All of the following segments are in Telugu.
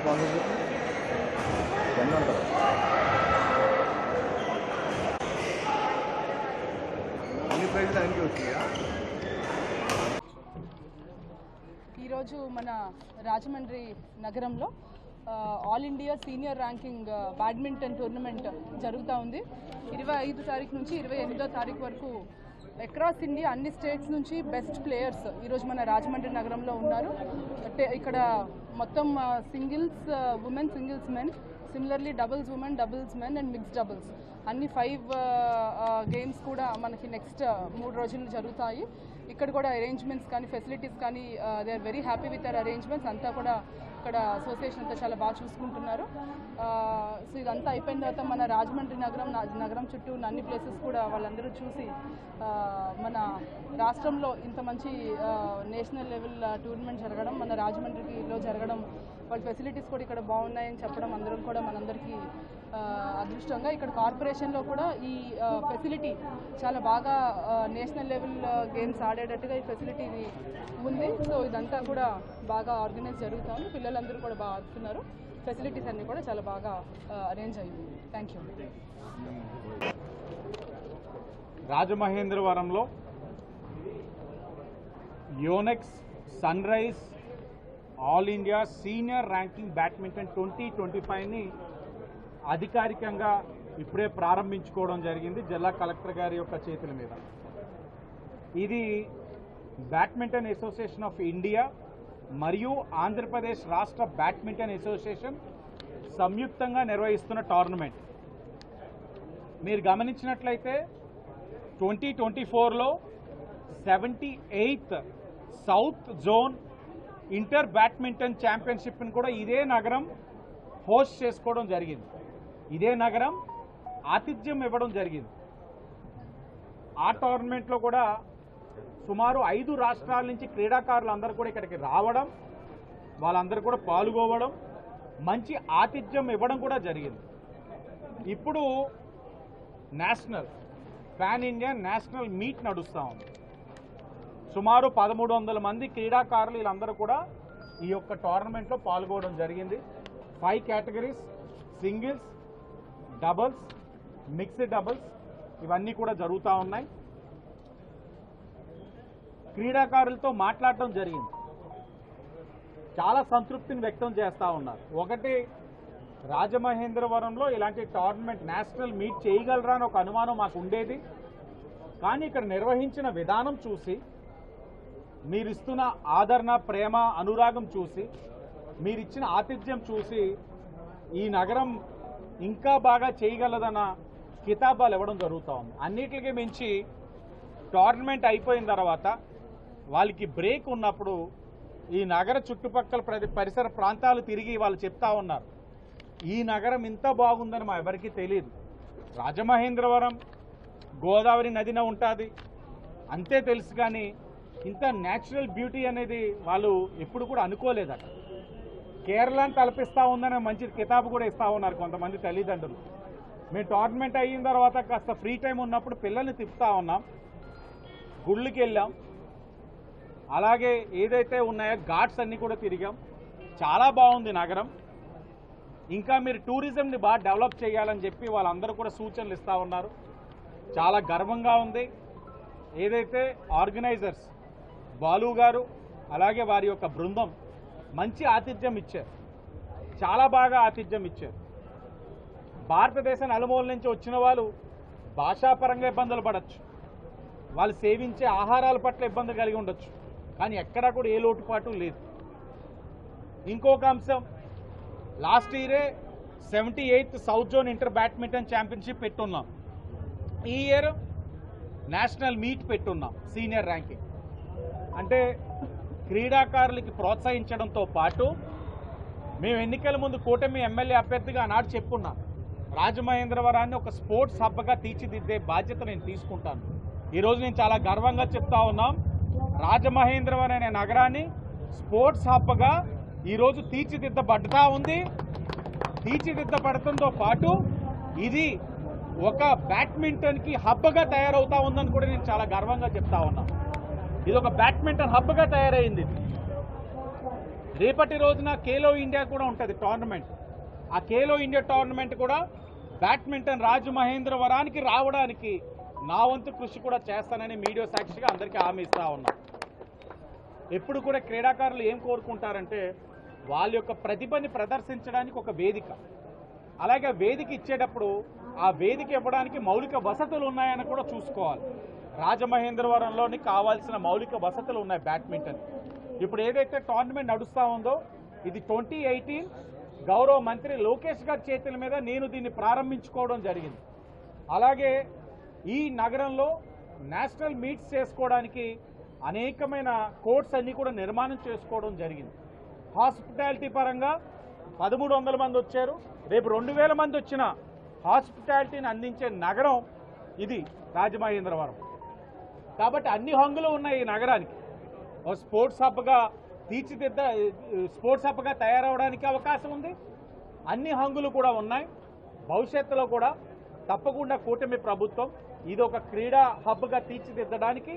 స్పాన్సర్షిప్ ఎన్ని అన్ని ప్రైజ్ ఆయనకి వచ్చినాయా? ఈరోజు మన రాజమండ్రి నగరంలో all India senior ranking badminton tournament జరుగుతూ ఉంది. ఇరవై ఐదు తారీఖు నుంచి ఇరవై ఎనిమిదో తారీఖు వరకు అక్రాస్ ఇండియా అన్ని స్టేట్స్ నుంచి బెస్ట్ ప్లేయర్స్ ఈరోజు మన రాజమండ్రి నగరంలో ఉన్నారు. అంటే ఇక్కడ మొత్తం singles women singles men similarly doubles women doubles men and mix doubles అన్ని ఫైవ్ గేమ్స్ uh, uh, కూడా మనకి నెక్స్ట్ uh, మూడు రోజులు జరుగుతాయి. ఇక్కడ కూడా అరేంజ్మెంట్స్ కానీ ఫెసిలిటీస్ కానీ they are very happy with our arrangements అంతా కూడా ఇక్కడ అసోసియేషన్ అంతా చాలా బాగా చూసుకుంటున్నారు. సో ఇదంతా అయిపోయిన తర్వాత మన రాజమండ్రి నగరం నా- నగరం చుట్టూ ఉన్న అన్ని ప్లేసెస్ కూడా వాళ్ళందరూ చూసి మన రాష్ట్రంలో ఇంత మంచి నేషనల్ లెవెల్ టూర్నమెంట్ జరగడం మన రాజమండ్రిలో జరగడం వాళ్ళ ఫెసిలిటీస్ కూడా ఇక్కడ బాగున్నాయని చెప్పడం అందరం కూడా మనందరికీ అదృష్టంగా ఇక్కడ కార్పొరేషన్లో కూడా ఈ ఫెసిలిటీ చాలా బాగా నేషనల్ లెవెల్ గేమ్స్ ఆడేటట్టుగా ఈ ఫెసిలిటీ ఉంది. సో ఇదంతా కూడా బాగా ఆర్గనైజ్ జరుగుతుంది. పిల్లలందరూ కూడా బాగా ఆడుతున్నారు. ఫెసిలిటీస్ అన్నీ కూడా చాలా బాగా అరేంజ్ అయ్యింది థ్యాంక్ యూ రాజమహేంద్రవరంలో Yonex sunrise all India senior ranking badminton twenty twenty ఫైవ్ని అధికారికంగా ఇప్పుడే ప్రారంభించుకోవడం జరిగింది జిల్లా కలెక్టర్ గారి యొక్క చేతుల మీద. ఇది బ్యాడ్మింటన్ అసోసియేషన్ ఆఫ్ ఇండియా మరియు ఆంధ్రప్రదేశ్ రాష్ట్ర బ్యాడ్మింటన్ అసోసియేషన్ సంయుక్తంగా నిర్వహిస్తున్న టోర్నమెంట్. మీరు గమనించినట్లయితే ట్వంటీ ట్వంటీ ఫోర్లో seventy eighth south zone inter badminton ఛాంపియన్షిప్ని కూడా ఇదే నగరం హోస్ట్ చేసుకోవడం జరిగింది. ఇదే నగరం ఆతిథ్యం ఇవ్వడం జరిగింది. ఆ టోర్నమెంట్లో కూడా సుమారు ఐదు రాష్ట్రాల నుంచి క్రీడాకారులు అందరూ కూడా ఇక్కడికి రావడం వాళ్ళందరూ కూడా పాల్గొవడం మంచి ఆతిథ్యం ఇవ్వడం కూడా జరిగింది. ఇప్పుడు national pan India national meet నడుస్తూ ఉంది. సుమారు పదమూడు వందల మంది క్రీడాకారులు వీళ్ళందరూ కూడా ఈ యొక్క టోర్నమెంట్లో పాల్గొనడం జరిగింది. Five categories singles doubles mixed doubles ఇవన్నీ కూడా జరుగుతూ ఉన్నాయి. క్రీడాకారులతో మాట్లాడటం జరిగింది. చాలా సంతృప్తిని వ్యక్తం చేస్తూ ఉన్నారు. ఒకటి రాజమహేంద్రవరంలో ఇలాంటి టోర్నమెంట్ నేషనల్ మీట్ చేయగలరా అని ఒక అనుమానం మాకు ఉండేది. కానీ ఇక్కడ నిర్వహించిన విధానం చూసి మీరిస్తున్న ఆదరణ ప్రేమ అనురాగం చూసి మీరిచ్చిన ఆతిథ్యం చూసి ఈ నగరం ఇంకా బాగా చేయగలదన్న కితాబాలు ఇవ్వడం జరుగుతూ ఉంది. అన్నిటికీ మించి టోర్నమెంట్ అయిపోయిన తర్వాత వాళ్ళకి బ్రేక్ ఉన్నప్పుడు ఈ నగర చుట్టుపక్కల ప్రతి పరిసర ప్రాంతాలు తిరిగి వాళ్ళు చెప్తా ఉన్నారు. ఈ నగరం ఇంత బాగుందని మా ఎవరికీ తెలియదు రాజమహేంద్రవరం గోదావరి నదిన ఉంటుంది. అంతే తెలుసు కానీ ఇంత న్యాచురల్ బ్యూటీ అనేది వాళ్ళు ఎప్పుడు కూడా అనుకోలేదట. కేరళని తలపిస్తూ ఉందనే మంచి కితాబు కూడా ఇస్తూ ఉన్నారు కొంతమంది తల్లిదండ్రులు. మేము టోర్నమెంట్ అయిన తర్వాత కాస్త ఫ్రీ టైం ఉన్నప్పుడు పిల్లల్ని తిప్పుతూ ఉన్నాం. గుళ్ళకి వెళ్ళాం. అలాగే ఏదైతే ఉన్నాయో ఘాట్స్ అన్నీ కూడా తిరిగాం. చాలా బాగుంది నగరం. ఇంకా మీరు టూరిజంని బాగా డెవలప్ చేయాలని చెప్పి వాళ్ళందరూ కూడా సూచనలు ఇస్తూ ఉన్నారు. చాలా గర్వంగా ఉంది. ఏదైతే ఆర్గనైజర్స్ బాలు గారు అలాగే వారి యొక్క బృందం మంచి ఆతిథ్యం ఇచ్చారు. చాలా బాగా ఆతిథ్యం ఇచ్చారు. భారతదేశం నలుమూల నుంచి వచ్చిన వాళ్ళు భాషాపరంగా ఇబ్బందులు పడచ్చు. వాళ్ళు సేవించే ఆహారాల పట్ల ఇబ్బంది కలిగి ఉండొచ్చు. కానీ ఎక్కడా కూడా ఏ లోటుపాటు లేదు. ఇంకొక అంశం లాస్ట్ ఇయరే seventy eighth south zone inter badminton championship పెట్టున్నాం. ఈ ఇయర్ నేషనల్ మీట్ పెట్టున్నాం సీనియర్ ర్యాంకింగ్. అంటే క్రీడాకారులకి ప్రోత్సహించడంతో పాటు మేము ఎన్నికల ముందు కూటమి ఎమ్మెల్యే అభ్యర్థిగా ఆనాడు చెప్పున్నాం రాజమహేంద్రవరాన్ని ఒక స్పోర్ట్స్ హబ్గా తీర్చిదిద్దే బాధ్యత నేను తీసుకుంటాను. ఈరోజు నేను చాలా గర్వంగా చెప్తా ఉన్నాం. రాజమహేంద్రవరం అనే నగరాన్ని స్పోర్ట్స్ హబ్గా ఈరోజు తీర్చిదిద్దబడతా ఉంది. తీర్చిదిద్దబడటంతో పాటు ఇది ఒక బ్యాడ్మింటన్కి హబ్గా తయారవుతా ఉందని కూడా నేను చాలా గర్వంగా చెప్తా ఉన్నాను ఇది ఒక బ్యాడ్మింటన్ హబ్గా తయారైంది. రేపటి రోజున ఖేలో ఇండియా కూడా ఉంటుంది టోర్నమెంట్. ఆ ఖేలో ఇండియా టోర్నమెంట్ కూడా బ్యాడ్మింటన్ రాజమహేంద్రవరానికి రావడానికి నా వంతు కృషి కూడా చేస్తానని మీడియా సాక్షిగా అందరికీ హామీ ఇస్తా ఉన్నా. ఎప్పుడు కూడా క్రీడాకారులు ఏం కోరుకుంటారంటే వాళ్ళ యొక్క ప్రతిభని ప్రదర్శించడానికి ఒక వేదిక. అలాగే వేదిక ఇచ్చేటప్పుడు ఆ వేదిక ఇవ్వడానికి మౌలిక వసతులు ఉన్నాయని కూడా చూసుకోవాలి. రాజమహేంద్రవరంలోని కావాల్సిన మౌలిక వసతులు ఉన్నాయి బ్యాడ్మింటన్. ఇప్పుడు ఏదైతే టోర్నమెంట్ నడుస్తూ ఉందో ఇది ట్వంటీ ఎయిటీన్ గౌరవ మంత్రి లోకేష్ గారి చేతుల మీద నేను దీన్ని ప్రారంభించుకోవడం జరిగింది. అలాగే ఈ నగరంలో నేషనల్ మీట్స్ చేసుకోవడానికి అనేకమైన కోర్ట్స్ అన్నీ కూడా నిర్మాణం చేసుకోవడం జరిగింది. హాస్పిటాలిటీ పరంగా పదమూడు వందల మంది వచ్చారు. రేపు రెండు వేల మంది వచ్చిన హాస్పిటాలిటీని అందించే నగరం ఇది రాజమహేంద్రవరం. కాబట్టి అన్ని హంగులు ఉన్నాయి ఈ నగరానికి. ఓ స్పోర్ట్స్ హబ్గా తీర్చిదిద్ద స్పోర్ట్స్ హబ్గా తయారవడానికి అవకాశం ఉంది. అన్ని హంగులు కూడా ఉన్నాయి. భవిష్యత్తులో కూడా తప్పకుండా కూటమి ప్రభుత్వం ఇది ఒక క్రీడా హబ్గా తీర్చిదిద్దడానికి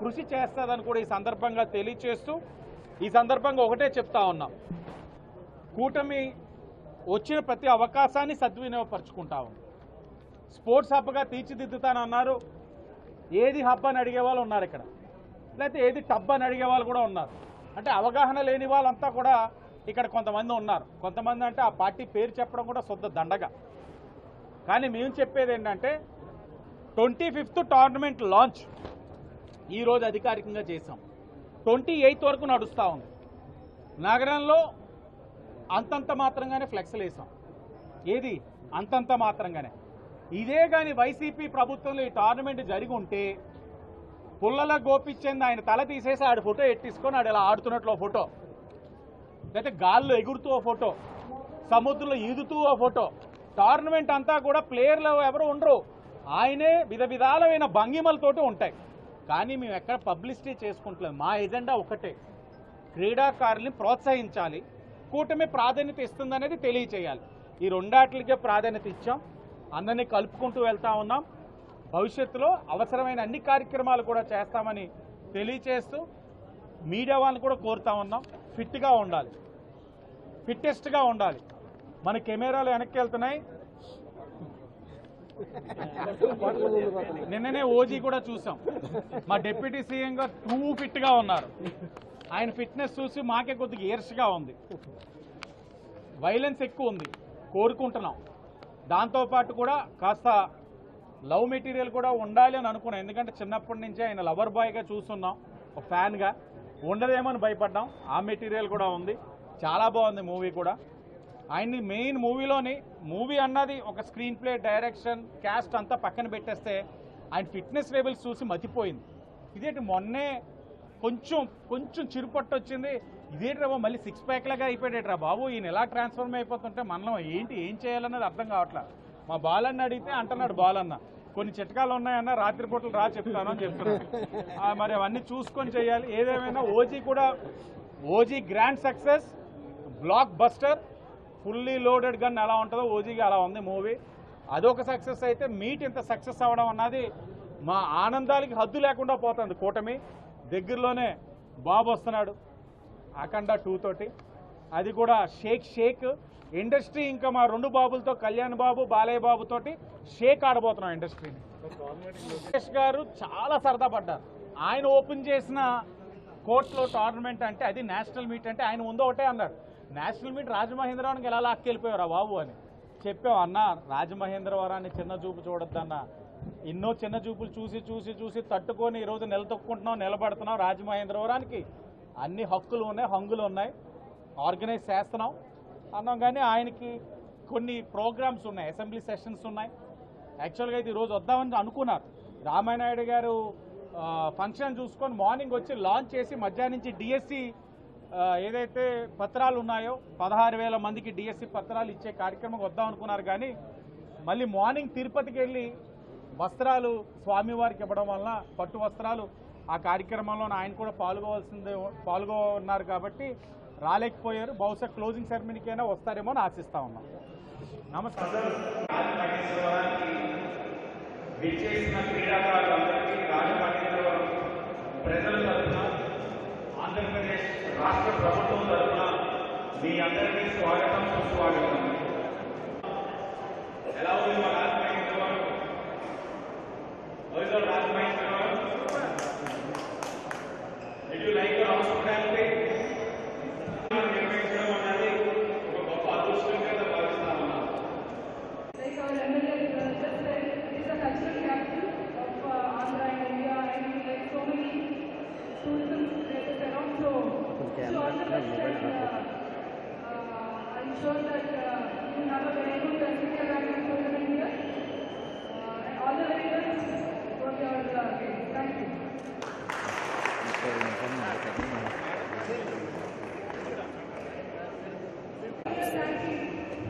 కృషి చేస్తుందని కూడా ఈ సందర్భంగా తెలియచేస్తూ ఈ సందర్భంగా ఒకటే చెప్తా ఉన్నాం. కూటమి వచ్చిన ప్రతి అవకాశాన్ని సద్వినియోగపరుచుకుంటా ఉంది. స్పోర్ట్స్ హబ్గా తీర్చిదిద్దుతానన్నారు. ఏది హబ్ అని అడిగే వాళ్ళు ఉన్నారు ఇక్కడ. లేకపోతే ఏది టబ్ అని అడిగే వాళ్ళు కూడా ఉన్నారు. అంటే అవగాహన లేని వాళ్ళంతా కూడా ఇక్కడ కొంతమంది ఉన్నారు. కొంతమంది అంటే ఆ పార్టీ పేరు చెప్పడం కూడా శుద్ధ దండగా. కానీ మేము చెప్పేది ఏంటంటే ట్వంటీ ఫిఫ్త్ టోర్నమెంట్ లాంచ్ ఈరోజు అధికారికంగా చేసాం ట్వంటీ ఎయిత్ వరకు నడుస్తూ ఉంది. నగరంలో అంతంత మాత్రంగానే ఫ్లెక్స్లు వేసాం ఏది? అంతంత మాత్రంగానే. ఇదే కానీ వైసీపీ ప్రభుత్వంలో ఈ టోర్నమెంట్ జరిగి ఉంటే పుల్లల గోపించింది ఆయన తల తీసేసి ఆడ ఫోటో ఎట్టించుకొని ఆడు ఇలా ఆడుతున్నట్లు ఫోటో. లేకపోతే గాల్లో ఎగురుతూ ఓ ఫోటో. సముద్రంలో ఈదుతూ ఓ ఫోటో. టోర్నమెంట్ అంతా కూడా ప్లేయర్లు ఎవరు ఉండరు. ఆయనే విధ విధాలమైన భంగిమలతోటి ఉంటాయి. కానీ మేము ఎక్కడ పబ్లిసిటీ చేసుకుంటలేదు. మా ఎజెండా ఒకటే. క్రీడాకారుల్ని ప్రోత్సహించాలి. కూటమి ప్రాధాన్యత ఇస్తుందనేది తెలియచేయాలి. ఈ రెండాట్లకే ప్రాధాన్యత ఇచ్చాం. అందరినీ కలుపుకుంటూ వెళ్తా ఉన్నాం. భవిష్యత్తులో అవసరమైన అన్ని కార్యక్రమాలు కూడా చేస్తామని తెలియచేస్తూ మీడియా వాళ్ళని కూడా కోరుతా ఉన్నాం. ఫిట్గా ఉండాలి. ఫిట్టెస్ట్గా ఉండాలి. మన కెమెరాలు వెనక్కి వెళ్తున్నాయి. నిన్ననే ఓజీ కూడా చూసాం. మా డిప్యూటీ సీఎం గారు టూ ఫిట్గా ఉన్నారు. ఆయన ఫిట్నెస్ చూసి మాకే కొద్దిగా ఈర్ష్గా ఉంది. వైలెన్స్ ఎక్కువ ఉంది. కోరుకుంటున్నాం. దాంతోపాటు కూడా కాస్త లవ్ మెటీరియల్ కూడా ఉండాలి అని అనుకున్నాం. ఎందుకంటే చిన్నప్పటి నుంచే ఆయన లవర్ బాయ్గా చూస్తున్నాం ఒక ఫ్యాన్గా. ఉండదేమని భయపడ్డాం. ఆ మెటీరియల్ కూడా ఉంది. చాలా బాగుంది మూవీ కూడా. ఆయన్ని మెయిన్ మూవీలోని మూవీ అన్నది ఒక స్క్రీన్ ప్లే డైరెక్షన్ క్యాస్ట్ అంతా పక్కన పెట్టేస్తే ఆయన ఫిట్నెస్ లెవెల్స్ చూసి మతిపోయింది. ఇదేంటి మొన్నే కొంచెం కొంచెం చిరుపట్టు వచ్చింది ఇదేంట్రా మళ్ళీ సిక్స్ ప్యాక్ లాగా అయిపోయాడేట్రా బాబు? ఈయన ఎలా ట్రాన్స్ఫర్మ్ అయిపోతుంటే మనం ఏంటి ఏం చేయాలన్నది అర్థం కావట్లా. మా బాలన్న అడిగితే అంటున్నాడు బాలన్న కొన్ని చిట్కాలు ఉన్నాయన్న రాత్రిపూటలు రా చెప్తాను అని చెప్తున్నాను మరి అవన్నీ చూసుకొని చేయాలి. ఏదేమైనా ఓజీ కూడా OG grand success blockbuster fully loaded gun ఎలా ఉంటుందో ఓజీగా అలా ఉంది మూవీ అదొక సక్సెస్ అయితే మీట్ ఇంత సక్సెస్ అవ్వడం అన్నది మా ఆనందాలకి హద్దు లేకుండా పోతుంది కూటమి. దగ్గరలోనే బాబు వస్తున్నాడు. అఖండ టూ తోటి. అది కూడా షేక్ షేక్. ఇండస్ట్రీ ఇంకా మా రెండు బాబులతో కళ్యాణ్ బాబు బాలయ్య బాబుతోటి షేక్ ఆడబోతున్నాం ఇండస్ట్రీని లోకేష్ గారు చాలా సరదా పడ్డారు. ఆయన ఓపెన్ చేసిన కోర్టులో టోర్నమెంట్ అంటే అది నేషనల్ మీట్ అంటే ఆయన ముందు ఒకటే అన్నారు. నేషనల్ మీట్ రాజమహేంద్రవరానికి ఎలా లాక్కెళ్ళిపోయారా బాబు అని. చెప్పాం అన్న రాజమహేంద్రవరాన్ని చిన్న చూపు చూడొద్దన్న. ఎన్నో చిన్న చూపులు చూసి చూసి చూసి తట్టుకొని ఈరోజు నిలదొక్కుంటున్నాం నిలబడుతున్నాం రాజమహేంద్రవరానికి. అన్ని హక్కులు ఉన్నాయి హంగులు ఉన్నాయి. ఆర్గనైజ్ చేస్తున్నాం. అన్నాం కానీ ఆయనకి కొన్ని ప్రోగ్రామ్స్ ఉన్నాయి అసెంబ్లీ సెషన్స్ ఉన్నాయి. యాక్చువల్గా అయితే ఈరోజు వద్దామని అనుకున్నారు. రామానాయుడు గారు ఫంక్షన్ చూసుకొని మార్నింగ్ వచ్చి లాంచ్ చేసి మధ్యాహ్నం నుంచి డిఎస్సి ఏదైతే పత్రాలు ఉన్నాయో పదహారు వేల మందికి డిఎస్సి పత్రాలు ఇచ్చే కార్యక్రమం వద్దాం అనుకున్నారు కానీ మళ్ళీ మార్నింగ్ తిరుపతికి వెళ్ళి వస్త్రాలు స్వామివారికి ఇవ్వడం వలన పట్టు వస్త్రాలు ఆ కార్యక్రమంలో ఆయన కూడా పాల్గొవలసిందే పాల్గొన్నారు కాబట్టి రాలేకపోయారు. బహుశా క్లోజింగ్ సెరమనీకైనా వస్తారేమో అని ఆశిస్తా ఉన్నాం. నమస్కారం. విచ్చేసిన క్రీడాకారులందరికీ ప్రజల తరఫున ఆంధ్రప్రదేశ్ రాష్ట్ర ప్రభుత్వం మీ అందరికీ స్వాగతం సుస్వాగతం. ఎలా ఉంది you.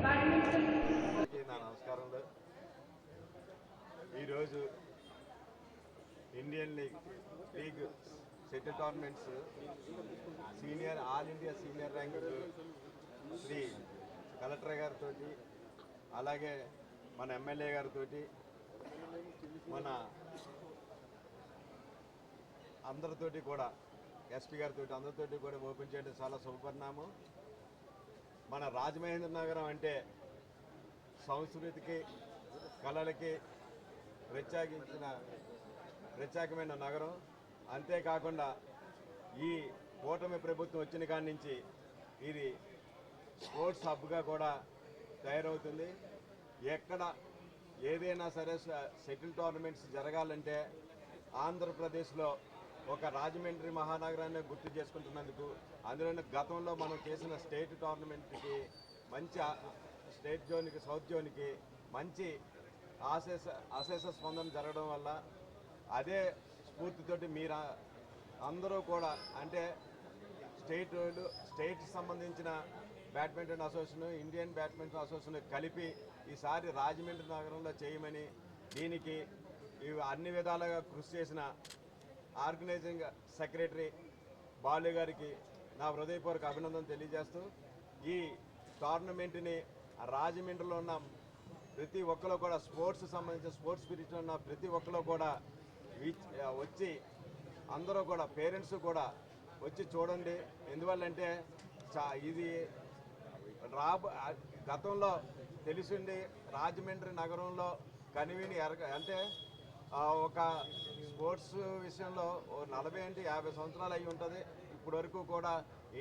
Badminton అందరికీ నా నమస్కారములు ఈరోజు Indian league league settle tournaments senior all India senior rank Shri collector గారితో అలాగే మన ఎమ్మెల్యే గారితో మన అందరితోటి కూడా ఎస్పీ గారితో అందరితోటి కూడా ఓపెన్ చేయడం చాలా శుభపరిణామం. మన రాజమహేంద్ర నగరం అంటే సంస్కృతికి కళలకి ప్రత్యేకించిన ప్రత్యేకమైన నగరం. అంతేకాకుండా ఈ కూటమి ప్రభుత్వం వచ్చిన కాడి నుంచి ఇది స్పోర్ట్స్ హబ్గా కూడా తయారవుతుంది. ఎక్కడ ఏదైనా సరే సెటిల్ టోర్నమెంట్స్ జరగాలంటే ఆంధ్రప్రదేశ్లో ఒక రాజమండ్రి మహానగరాన్ని గుర్తు చేసుకుంటున్నందుకు అందులోనే గతంలో మనం చేసిన స్టేట్ టోర్నమెంట్కి మంచి స్టేట్ జోన్కి సౌత్ జోన్కి మంచి ఆశేష అశేష స్పందన జరగడం వల్ల అదే స్ఫూర్తితోటి మీరు అందరూ కూడా అంటే స్టేట్ స్టేట్ సంబంధించిన badminton association Indian badminton association కలిపి ఈసారి రాజమండ్రి నగరంలో చేయమని దీనికి ఇవి అన్ని విధాలుగా కృషి చేసిన ఆర్గనైజింగ్ సెక్రటరీ బాలు గారికి నా హృదయపూర్వక అభినందన తెలియజేస్తూ ఈ టోర్నమెంట్ని రాజమండ్రిలో ఉన్న ప్రతి ఒక్కరు కూడా స్పోర్ట్స్ సంబంధించిన స్పోర్ట్స్ స్పిరిట్ ఉన్న ప్రతి ఒక్కరు కూడా వచ్చి అందరూ కూడా పేరెంట్స్ కూడా వచ్చి చూడండి. ఎందువల్లంటే ఇది రాబ గతంలో తెలిసిండి రాజమండ్రి నగరంలో కనివిని ఎరగ అంటే ఒక స్పోర్ట్స్ విషయంలో ఓ నలభై అంటే యాభై సంవత్సరాలు అయి ఉంటుంది. ఇప్పటి వరకు కూడా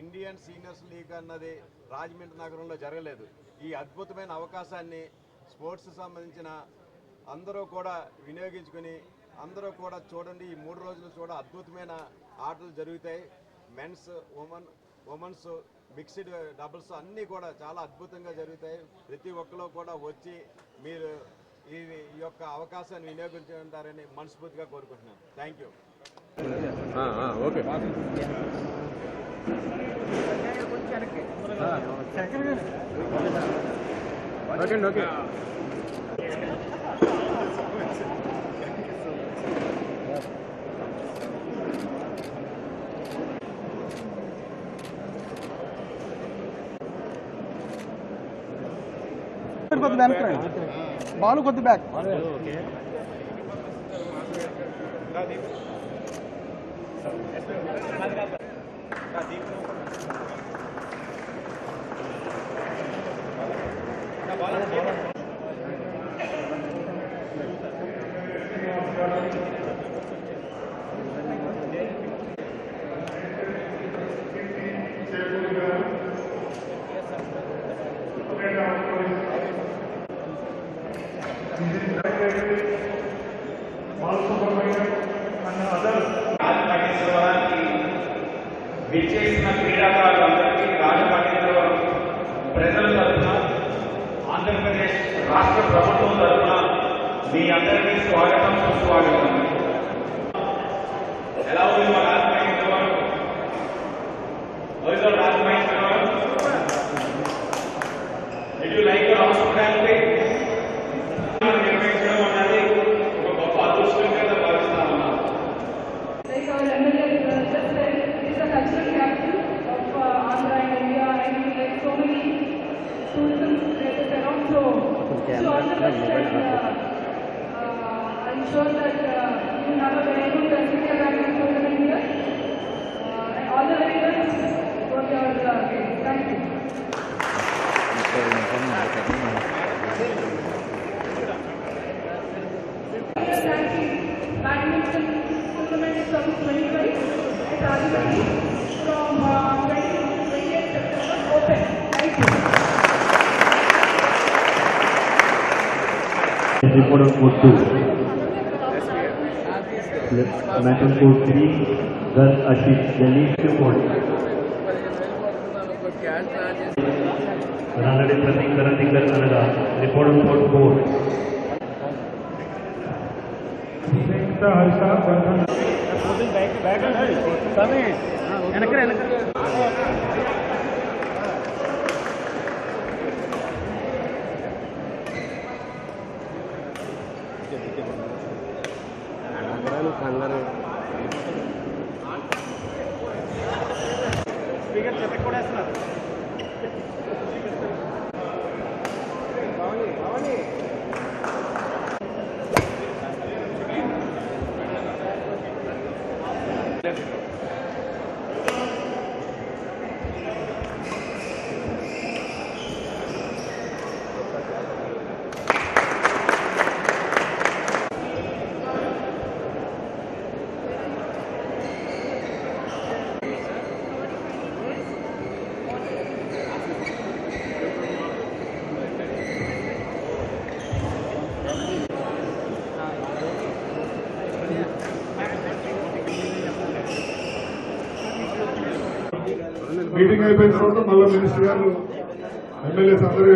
ఇండియన్ సీనియర్స్ లీగ్ అన్నది రాజమండ్రి నగరంలో జరగలేదు. ఈ అద్భుతమైన అవకాశాన్ని స్పోర్ట్స్ సంబంధించిన అందరూ కూడా వినియోగించుకుని అందరూ కూడా చూడండి. ఈ మూడు రోజులు చూడ అద్భుతమైన ఆటలు జరుగుతాయి. Men's women women's mixed doubles అన్నీ కూడా చాలా అద్భుతంగా జరుగుతాయి. ప్రతి ఒక్కరు కూడా వచ్చి మీరు ఈ ఈ యొక్క అవకాశాన్ని వినియోగించుకుంటారని మనస్ఫూర్తిగా కోరుకుంటున్నాను. Thank you okay. Okay. Okay కొద్ది రండి బాలు కొద్ది బ్యాక్. దీప్ విచ్చేసిన క్రీడాకారులందరికీ రాజమహేశ్వరం ప్రజల తరఫున ఆంధ్రప్రదేశ్ రాష్ట్ర ప్రభుత్వం తరఫున మీ అందరికీ స్వాగతం సుస్వాగతం. ఎలా ఉంది మా I'm sure that you have a very good presentation and for the year. and all the very best for your uh, Thank you. Badminton tournament is at express metal code three girl Ashish गली शिवकोट Ranade Prateek Karandikar कनगा report fort four Harsha bag bag है కంగారు స్పీకర్ చెత్త కూడా వేస్తున్నారు మీటింగ్ అయిపోయిన తర్వాత మళ్ళీ మినిస్టర్ గారు ఎమ్మెల్యేస్ అందరూ